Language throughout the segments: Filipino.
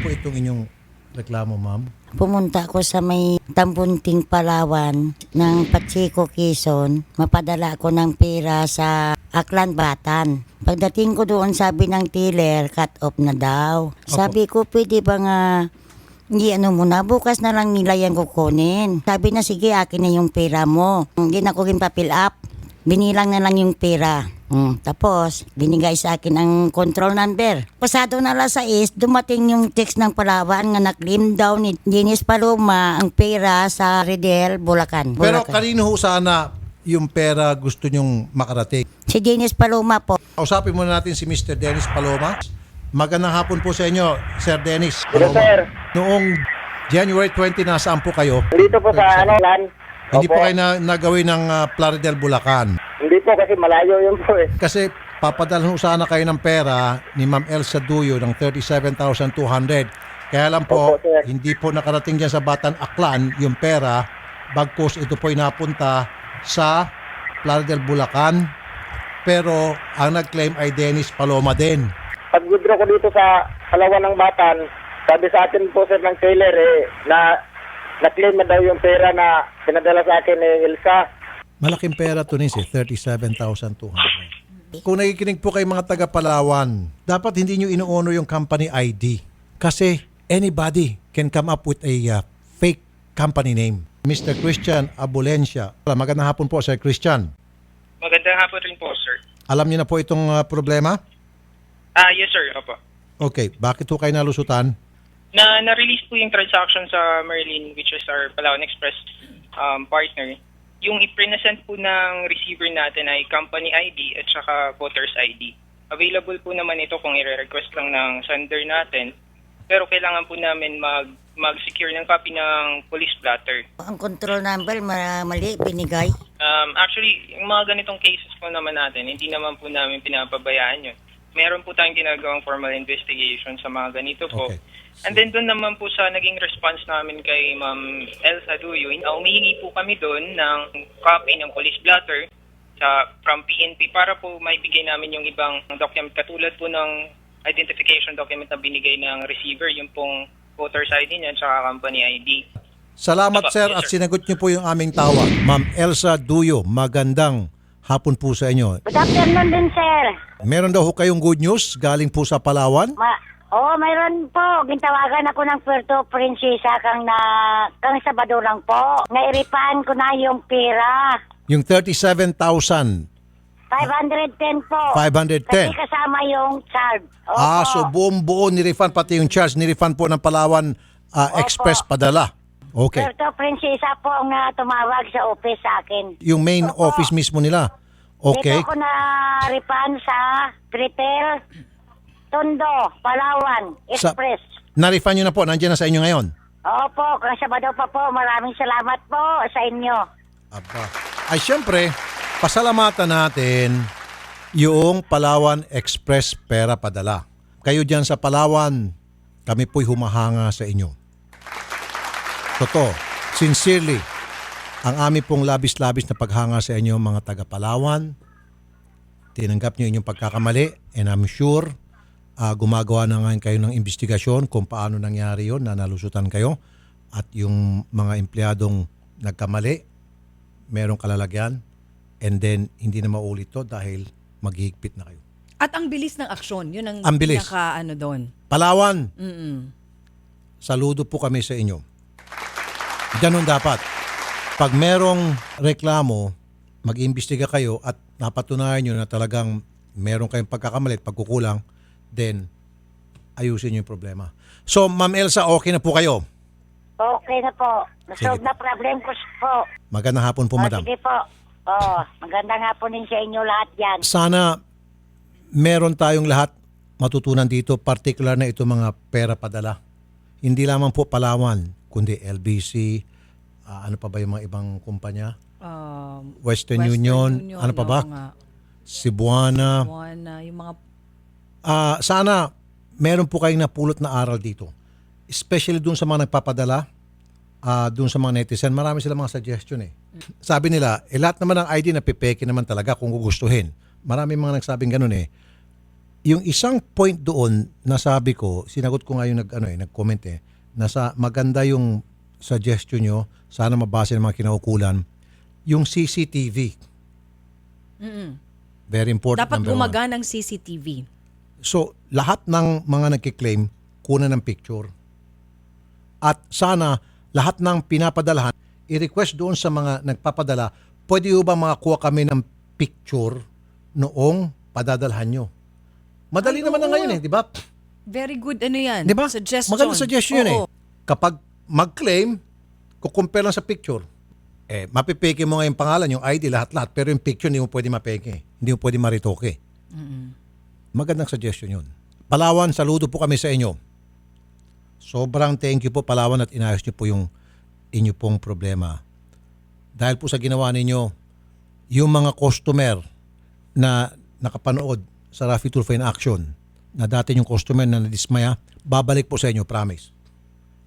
po itong inyong reklamo, ma'am? Pumunta ako sa may Tambunting Palawan ng Pacheco, Quezon. Mapadala ako ng pera sa Aklan Batan. Pagdating ko doon, sabi ng tiller, cut off na daw. Sabi ko, pwede ba nga hindi ano muna, bukas na lang nila yan kukunin. Sabi na, sige, akin na yung pera mo. Hindi na ko rin pa-fill up. Binilang na lang yung pera. Mm, tapos, binigay sa akin ang control number. Pasado na alas 6, dumating yung text ng Palawan nga na-claim daw ni Dennis Paloma ang pera sa Redel, Bulacan. Pero Bulacan. kanino ho sana yung pera gusto nyong makarating? Si Dennis Paloma po. Kausapin muna natin si Mr. Dennis Paloma. Magandang hapon po sa inyo, Sir Dennis Hello, Paloma. sir. Noong January 20, nasaan po kayo? Dito po sa ano, lan. Hindi po Opo. kayo na, nagawin ng uh, Plaridel, Bulacan. Hindi po kasi malayo yun po eh. Kasi papadalhan ho sana kayo ng pera ni Ma'am Elsa Duyo ng 37,200. Kaya lang po, Opo, sir. hindi po nakarating dyan sa Batan Aklan yung pera. Bagkus ito po napunta sa Plaridel, Bulacan. Pero ang nag-claim ay Dennis Paloma din. Pag withdraw ko dito sa Palawan ng Batan, sabi sa atin po sir ng Taylor eh, na na-claim na daw yung pera na pinadala sa akin ni Ilsa. Malaking pera to nis eh, 37,200. Kung nakikinig po kay mga taga Palawan, dapat hindi nyo ino-honor yung company ID. Kasi anybody can come up with a uh, fake company name. Mr. Christian Abulencia. Magandang hapon po, Sir Christian. Magandang hapon rin po, sir. Alam niyo na po itong uh, problema? Ah, yes, sir. Opo. Okay, bakit po kayo nalusutan? Na na-release po yung transaction sa Merlin, which is our Palawan Express um, partner. Yung i-present po ng receiver natin ay company ID at saka voter's ID. Available po naman ito kung i-request lang ng sender natin. Pero kailangan po namin mag mag-secure ng copy ng police blotter. Ang control number, ma- mali, binigay. Um, actually, yung mga ganitong cases po naman natin, hindi naman po namin pinapabayaan yun. Meron po tayong ginagawang formal investigation sa mga ganito po. Okay. And then doon naman po sa naging response namin kay Ma'am Elsa Duyo, uh, humihingi po kami doon ng copy ng police blotter sa from PNP para po maibigay namin yung ibang document katulad po ng identification document na binigay ng receiver, yung pong voter's ID niya at saka company ID. Salamat, Aba, sir, yes, at sir. sinagot niyo po yung aming tawag. Ma'am Elsa Duyo, magandang hapon po sa inyo. Good afternoon din, sir. Meron daw ho kayong good news galing po sa Palawan? Ma Oo, mayroon po. Gintawagan ako ng Puerto Princesa kang na kang Sabado lang po. Nairipan ko na yung pera. Yung 37,000 510 po. 510. Kasi kasama yung charge. Opo. Ah, so buong buo ni-refund pati yung charge ni-refund po ng Palawan ah, Express padala. Okay. Puerto Princesa po ang na tumawag sa office sa akin. Yung main office mismo nila. Okay. Dito ko na ripan sa Pretel Tondo, Palawan, Sa- Express. Na-refund nyo na po. Nandiyan na sa inyo ngayon. Opo, kang Sabado pa po. Maraming salamat po sa inyo. Aba. Ay, syempre, pasalamatan natin yung Palawan Express pera padala. Kayo dyan sa Palawan, kami po'y humahanga sa inyo. Totoo. Sincerely, ang aming pong labis-labis na paghanga sa inyo mga taga Palawan. Tinanggap nyo inyong pagkakamali and I'm sure ah, gumagawa na ngayon kayo ng investigasyon kung paano nangyari yon na nalusutan kayo at yung mga empleyadong nagkamali merong kalalagyan and then hindi na maulit to dahil maghihigpit na kayo. At ang bilis ng aksyon, yun ang, Ang bilis. pinaka ano doon. Palawan, Mm-mm. saludo po kami sa inyo. Ganon dapat. Pag merong reklamo, mag-imbestiga kayo at napatunayan nyo na talagang meron kayong pagkakamali at pagkukulang, then ayusin nyo yung problema. So, Ma'am Elsa, okay na po kayo. Okay na po. Nasolve Sige. na problem ko po. Magandang hapon po, Oh, Madam. sige po. Oh, maganda nga po din sa inyo lahat yan. sana meron tayong lahat matutunan dito, particular na ito mga pera padala. Hindi lamang po Palawan, kundi LBC, ah, ano pa ba yung mga ibang kumpanya? Um, Western, Union, ano pa ba? oo nga. Cebuana. Yung mga Ah, sana meron po kayong napulot na aral dito. Especially dun sa mga nagpapadala, ah dun sa mga netizen, marami silang mga suggestion eh. Sabi nila, eh lahat naman ng ID na pipeke naman talaga kung gugustuhin. Marami mga nagsabing ganun eh. yung isang point doon na sabi ko, sinagot ko nga yung nag, ano, eh, nag-comment eh, na sa, maganda yung suggestion nyo, sana mabase ng mga kinaukulan, yung CCTV. Very important. Dapat gumagana ng CCTV. So, lahat ng mga nagkiklaim, kunan ng picture. At sana, lahat ng pinapadalahan, i-request doon sa mga nagpapadala, pwede ba makakuha kami ng picture noong padadalhan nyo? Madali Ay, naman na ngayon eh, di ba? Very good ano yan. Di ba? Suggestion. Maganda suggestion yun eh. Oo. Kapag mag-claim, kukumpare lang sa picture. Eh, mapipeke mo nga yung pangalan, yung ID, lahat-lahat. Pero yung picture, hindi mo pwede mapeke. Hindi mo pwede maritoke. Magandang suggestion yun. Palawan, saludo po kami sa inyo. Sobrang thank you po Palawan at inayos niyo po yung inyo pong problema. Dahil po sa ginawa ninyo, yung mga customer na nakapanood sa Rafi Tulfo in Action, na dati yung customer na nadismaya, babalik po sa inyo, promise.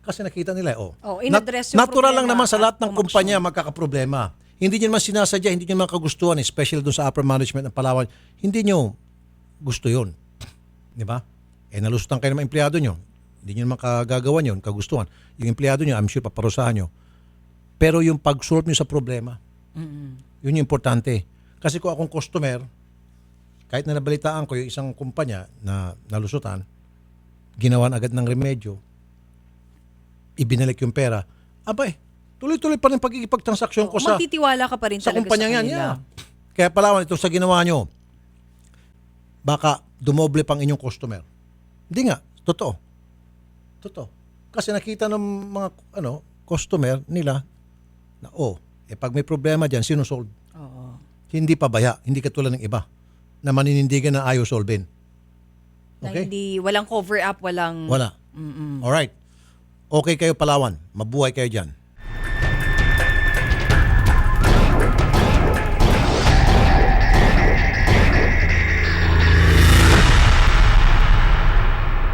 Kasi nakita nila, oh. Oh, in-address yung natural lang naman sa lahat at ng umaksyon. kumpanya magkakaproblema. Hindi nyo naman sinasadya, hindi nyo naman kagustuhan, especially doon sa upper management ng Palawan, hindi nyo gusto yun. Di ba? Eh, nalusutan kayo ng mga empleyado nyo. Hindi nyo naman kagagawan yun, kagustuhan. Yung empleyado nyo, I'm sure paparusahan nyo. Pero yung pag-solve nyo sa problema, yun yung importante. Kasi kung akong customer, kahit na nabalitaan ko yung isang kumpanya na nalusutan, ginawan agad ng remedyo, ibinalik yung pera, abay, tuloy-tuloy pa rin pagkikipagtransaksyon ko sa, Magtitiwala ka pa rin sa talaga kumpanya sa yan. Yeah. Kaya palawan ito sa ginawa nyo, baka dumoble pang inyong customer. Hindi nga, totoo. Totoo. Kasi nakita ng mga ano customer nila na oh, eh pag may problema diyan, sinusolve. Oo. Hindi pabaya, hindi katulad ng iba na maninindigan na ayaw solvein. Na Okay? hindi, walang cover up, walang... Wala. Mm-mm. Alright. Okay kayo Palawan. Mabuhay kayo dyan.